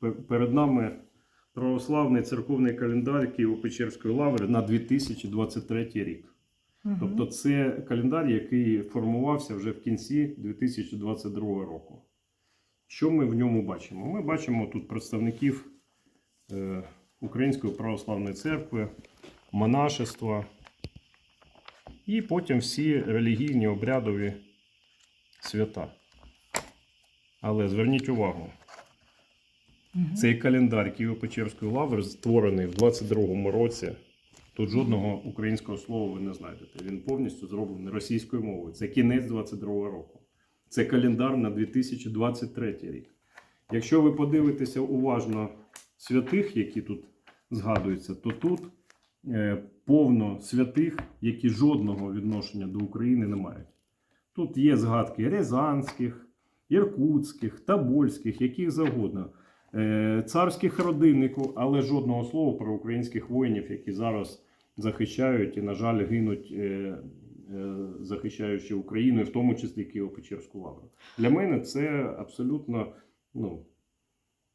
Пе- Перед нами православний церковний календар Києво-Печерської лаври на 2023 рік. Тобто це календар, який формувався вже в кінці 2022 року. Що ми в ньому бачимо? Ми бачимо тут представників е, Української православної церкви, монашества і потім всі релігійні обрядові свята. Але зверніть увагу, цей календар Києво-Печерської лаври створений в 22-му році. Тут жодного українського слова ви не знайдете. Він повністю зроблений російською мовою. Це кінець 22-го року. Це календар на 2023 рік. Якщо ви подивитеся уважно святих, які тут згадуються, то тут е, повно святих, які жодного відношення до України не мають. Тут є згадки рязанських, іркутських, тобольських, яких завгодно, царських родиннику, але жодного слова про українських воїнів, які зараз захищають і, на жаль, гинуть, е, е, захищаючи Україну, і в тому числі Києво-Печерську лавру. Для мене це абсолютно ну,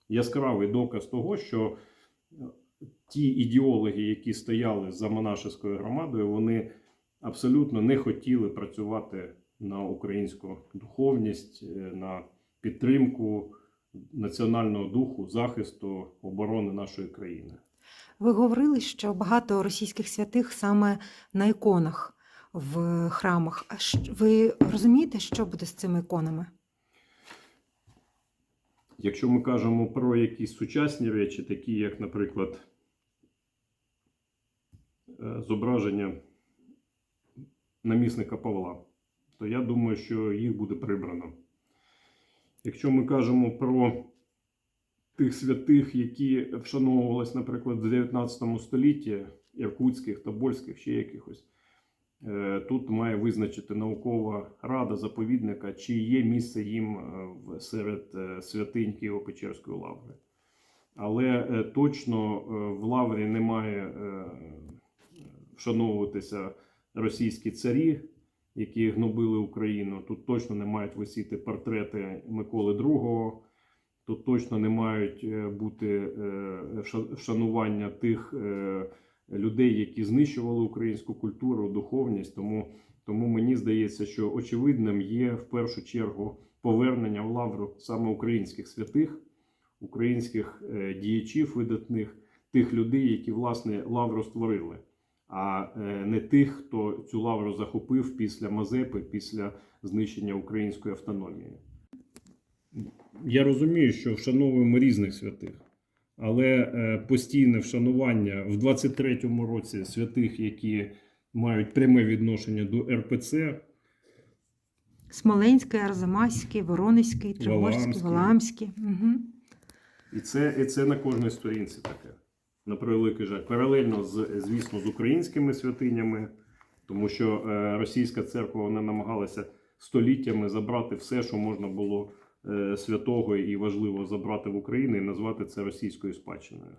яскравий доказ того, що ті ідеологи, які стояли за монашеською громадою, вони абсолютно не хотіли працювати на українську духовність, е, на підтримку національного духу, захисту оборони нашої країни. Ви говорили, що багато російських святих саме на іконах в храмах. А ви розумієте, що буде з цими іконами? Якщо ми кажемо про якісь сучасні речі, такі як, наприклад, е, зображення намісника Павла, то я думаю, що їх буде прибрано. Якщо ми кажемо про тих святих, які вшановувалися, наприклад, в 19 столітті, іркутських, тобольських, ще якихось, е, тут має визначити наукова рада заповідника, чи є місце їм е, серед е, святинь Києво-Печерської лаври. Але точно в лаврі не має е, вшановуватися російські царі, які гнобили Україну. Тут точно не мають висіти портрети Миколи II. Тут точно не мають е, бути е, вшанування тих е, людей, які знищували українську культуру, духовність. Тому, тому мені здається, що очевидним є в першу чергу повернення в лавру саме українських святих, українських е, діячів видатних, тих людей, які власне лавру створили, а е, не тих, хто цю лавру захопив після Мазепи, після знищення української автономії. Я розумію, що вшановуємо різних святих, але е, постійне вшанування в 23-му році святих, які мають пряме відношення до РПЦ, Смоленський, Арзамаський, Воронезький, Тривожський, Валаамський. Валаамський. Угу. і це, і це на кожній сторінці таке. На превеликий жаль. Паралельно з, звісно, з українськими святинями, тому що е, російська церква вона намагалася століттями забрати все, що можна було е, святого і важливо забрати в Україну, і назвати це російською спадщиною.